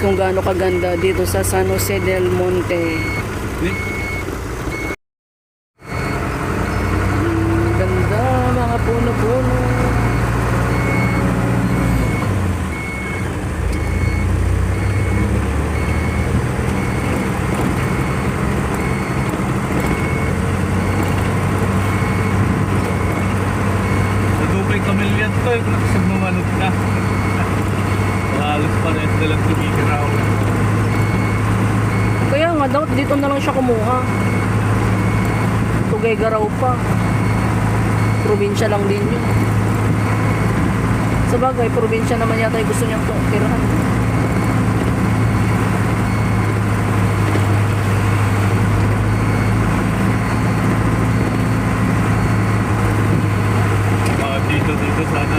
Kung gaano kaganda dito sa San Jose del Monte. Mm, Ganda, mga puno-puno. Nagupay kamilyan to eh, kung nagsamanod ka. Halos pa rin dalang tumigiraw. Kaya nga, dapat dito na lang siya kumuha. Tugaygaraw pa. Probinsya lang din yun. Sa bagay, probinsya naman yata gusto niyang tirahan. Mga dito dito sana.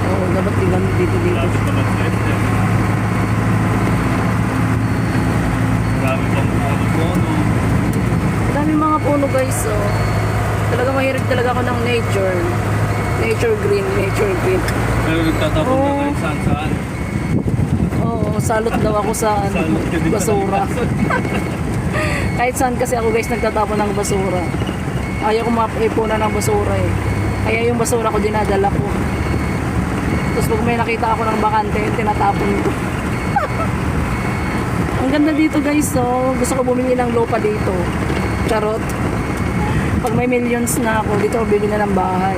Oo, dapat tingnan dito dito. Lapit naman sa SM. Marami pang puno-puno. Dami guys, oh. Talaga mahilig talaga ako ng nature. Nature green, nature green. Pero nagtatapon Oo. na saan saan. Oo, salot daw ako sa ano, basura. Kahit saan kasi ako guys nagtatapon ng basura. Ayaw ko maipunan ng basura eh. Kaya yung basura ko dinadala ko. Tapos pag may nakita ako ng bakante, tinatapon ko. Ang ganda dito guys, oh. Gusto ko bumili ng lupa dito. Charot. Pag may millions na ako, dito ako bibili ng bahay.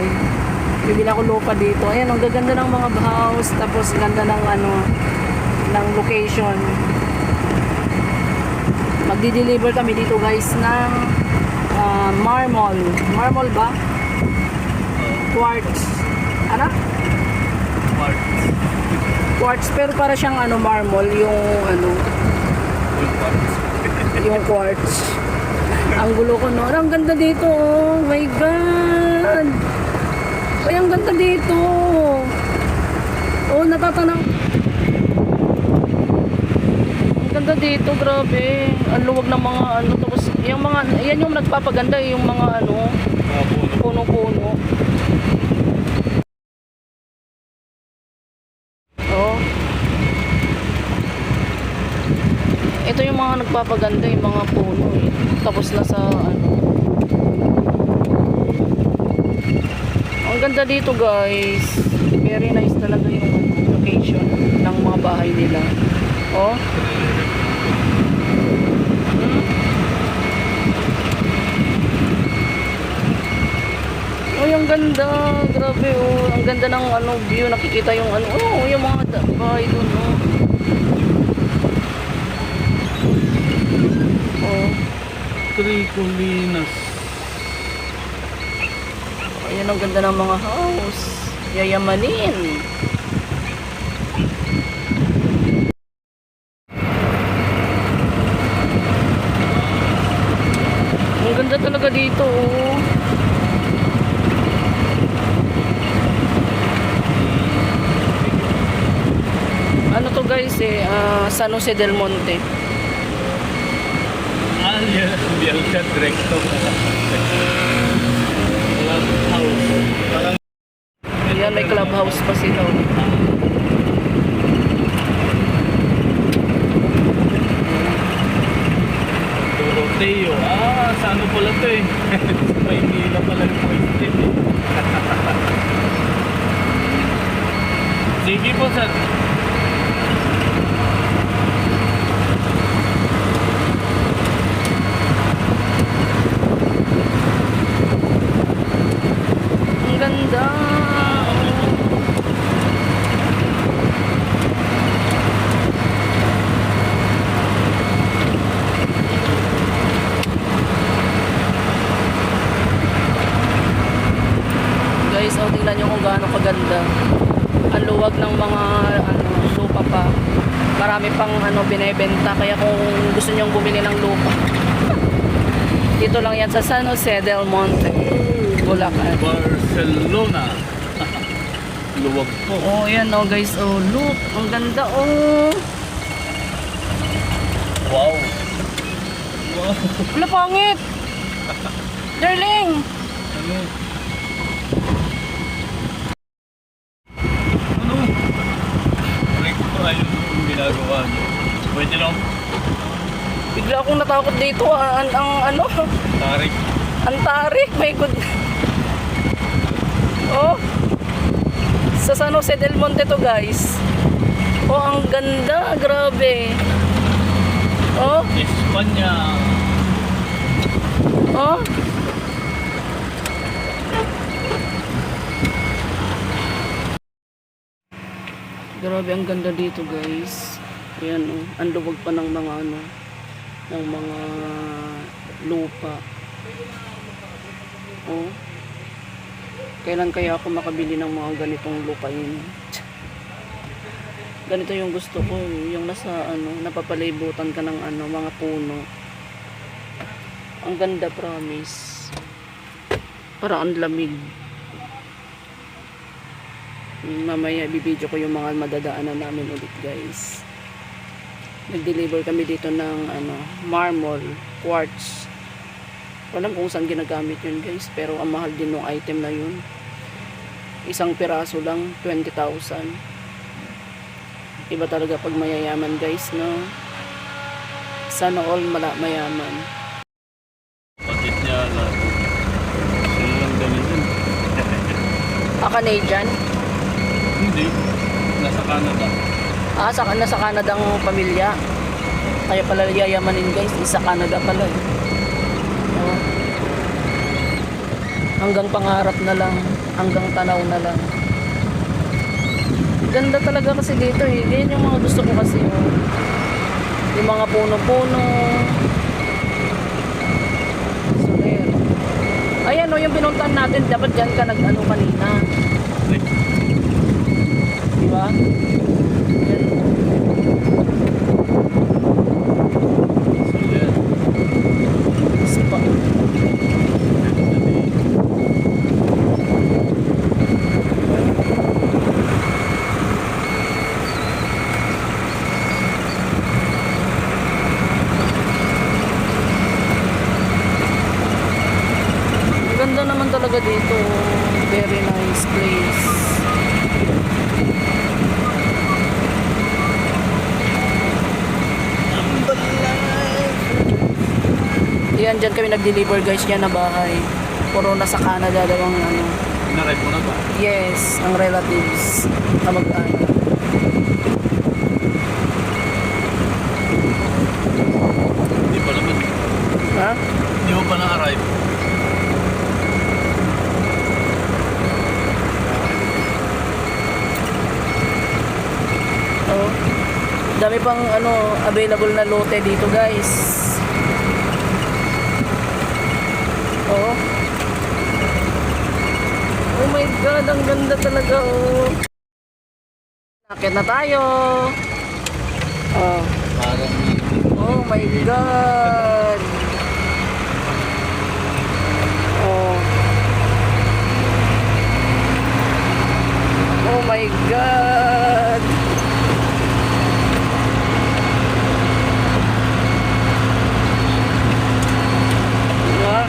Bibili ako lupa dito. Ayan, ang gaganda ng mga house. Tapos ganda ng ano, ng location. Magdi-deliver kami dito guys ng ah, marmol. Marmol ba? Quartz. Ano? Smart. Quartz pero para siyang ano marmol yung ano Yung parts. yung quartz. Ang gulo ko no. Ang ganda dito oh. My god. Ay ang ganda dito. Oh natatanaw. Ang ganda dito, grabe. Ang luwag ng mga ano tapos yung mga yan yung nagpapaganda yung mga ano puno-puno. Oh. Ito yung mga nagpapaganda, yung mga puno eh. Tapos na sa ano. Ang ganda dito guys. Very nice talaga yung location ng mga bahay nila. Oh. Hmm? Oh, yung ganda. Grabe, oh. Ang ganda ng ano, view. Nakikita yung ano. Oh, yung mga bahay doon, oh. Oh. Tricolinas. Ayan ang ganda ng mga house. Yayamanin. Ang ganda talaga dito, oh. Ano to guys eh, ah, San Jose del Monte. Ah, yan. Ka direkto. Walang house. Parang Ayan, may clubhouse pa sila. Doroteo. Ah, sa ano pala to eh. Sa Maynila pala yung point eh. Sige po, sir. Ang ganda. Nyo kung gaano kaganda. Ang luwag ng mga ano, lupa pa. Marami pang ano binebenta kaya kung gusto niyo bumili ng lupa. Dito lang yan sa San Jose del Monte, Bulacan. Barcelona. Luwag po. Oh, yan oh guys. Oh, look. Ang ganda oh. Wow. Wow. Wala pangit. dito. ah. Ang, ang ano, Tarik. ang tarik. My God. Oh. Sa San Jose del Monte to guys. Oh, ang ganda. Grabe. Oh, Espanya. oh. Grabe, ang ganda dito guys. Ayan oh, ang luwag pa ng mga ano, ng mga lupa. Oh. Kailan kaya ako makabili ng mga ganitong lupain? Ganito yung gusto ko, eh, yung nasa ano, napapalibutan ka ng ano, mga puno. Ang ganda promise. Para ang lamig. Mamaya bibidyo ko yung mga madadaanan namin ulit guys. Nag-deliver kami dito ng ano, marble, quartz. Walang kung saan ginagamit yun guys. Pero ang mahal din ng item na yun. Isang piraso lang, 20,000. Iba talaga pag mayayaman guys, no? Sana all mala mayaman. Patit niya lahat. Sila lang ganun Ah, Canadian? Hindi. Nasa Canada. Ah, sa, nasa Canada ang pamilya. Kaya pala yayamanin guys, isa Canada pala eh. Oh. Hanggang pangarap na lang, hanggang tanaw na lang. Ganda talaga kasi dito eh. Ganyan yung mga gusto ko kasi. Oh. Yung mga puno-puno. Soler. Ayan o, yung pinuntan natin, dapat dyan ka nag-ano kanina. Di ba? Yan. So yan. Spa. Ang Ganda naman talaga dito. Place. Yan, dyan kami nag-deliver guys yan na bahay. Puro nasa Canada daw ang ano. Inaray mo na ba? Yes, ang relatives na mag-ano. Hindi pa naman. Ha? Hindi mo pa na-arrive. Oh. Dami pang ano available na lote dito, guys. Oh. Oh my god, ang ganda talaga oh. Nakit na tayo. Oh. Oh my god. Oh. Oh my god. Diba?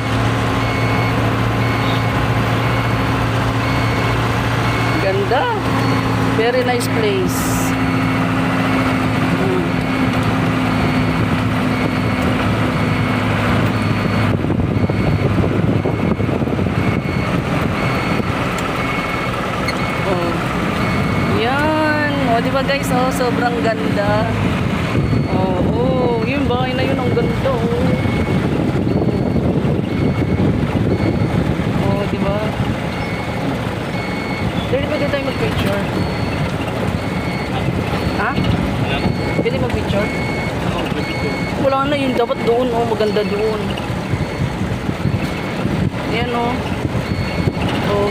Ganda. Very nice place. Oh. Yan. O, di ba guys, oh, sobrang ganda. Oh, oh, yung bahay na yun, ang ganda, oh. Oh, di ba? Pwede ba tayo mag-picture? Ha? Alam? Pwede mag-picture? Oo, pwede ko. Wala na yun, dapat doon, oh, maganda doon. Yan, oh. Oh.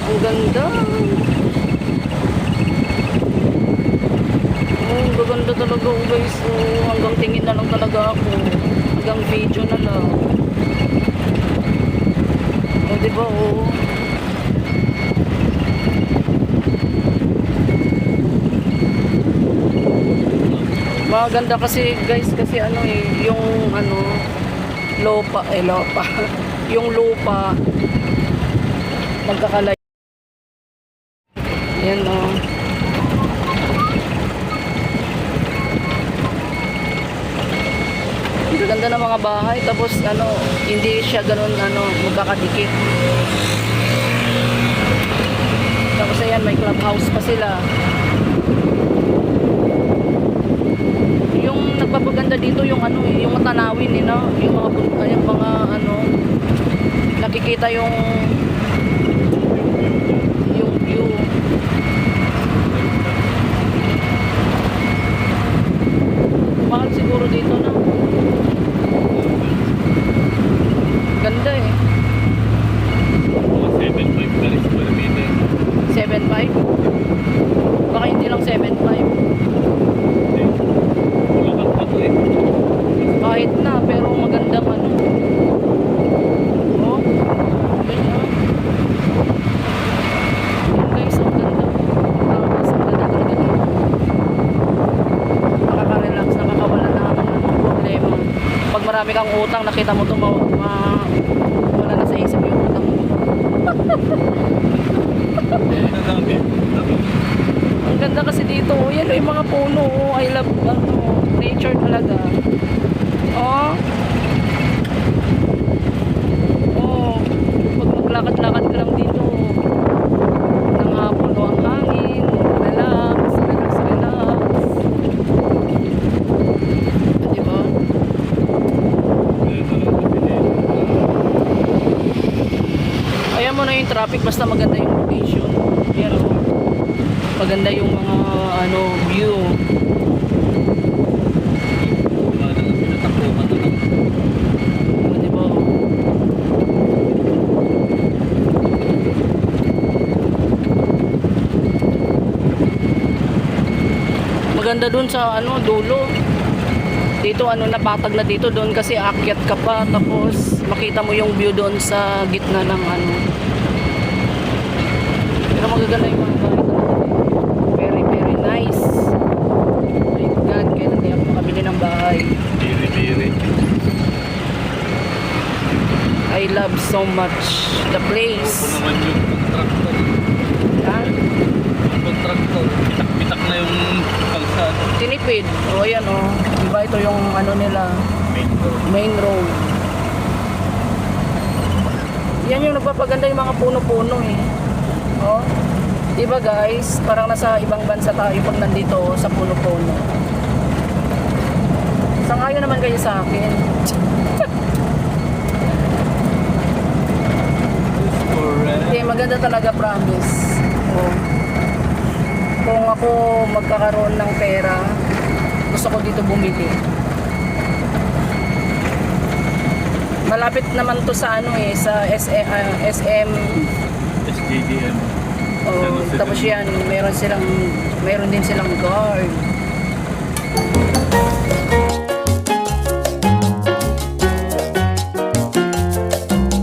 Ang ganda. Oh, ang gaganda talaga, oh, guys. Oh, hanggang tingin na lang talaga ako. Hanggang video na lang. Oh, di ba, oh. Maganda kasi guys kasi ano eh yung ano lupa eh lupa. Yung lupa magkakalay. Yan o oh. ganda ng mga bahay tapos ano hindi siya ganun ano magkakadikit. Tapos ayan may clubhouse pa sila. Nagpapaganda dito yung ano, eh, yung tanawin eh, no? yung mga yung mga ano nakikita yung yung view. Mahal siguro dito na. Ganda eh. Mga 7.5 ka rin square meter. 7.5. Baka hindi lang 7.5. Hindi. Wala kang pato eh. Kahit na, pero magandang ano. Oh, yun na. Yun guys, ang ganda. Nakakasang ganda talaga dito. Nakaka-relax, nakakawala na ng problema. Pag marami kang utang, nakita mo ito, ma, wala na sa isip yung utang. Ang ganda kasi dito, oh, yan oh, yung mga puno, oh, I love ano, nature talaga. Oh. Oh, pag maglakad-lakad ka lang dito, ng hapon oh, ang hangin, relax, relax, relax. Ah, Diba? Kaya talaga kasi dito. Ayan mo na yung traffic, basta maganda yung location. Oh. Maganda yung mga ano view. Maganda dun sa ano dulo. Dito ano napatag na dito doon kasi akyat ka pa tapos makita mo yung view doon sa gitna ng ano. Pero magaganda yung mga bahay. Very very nice. My God, kaya ako makabili ng bahay. Biri-biri. I love so much the Opo place. naman yung contractor. Yan. Yung contractor. Pitak-pitak na yung kalsada. Tinipid. O ayan o. Diba ito yung ano nila, Main road. main road. Yan yung nagpapaganda yung mga puno-puno eh. Oh. Diba guys, parang nasa ibang bansa tayo pag nandito sa puno-puno. Sangayon naman kayo sa akin. Hindi, maganda talaga promise. Oh. Kung ako magkakaroon ng pera, gusto ko dito bumili. Malapit naman to sa ano eh, sa SM, ah, SM SJDM. oh, tapos yan, meron silang, meron din silang guard.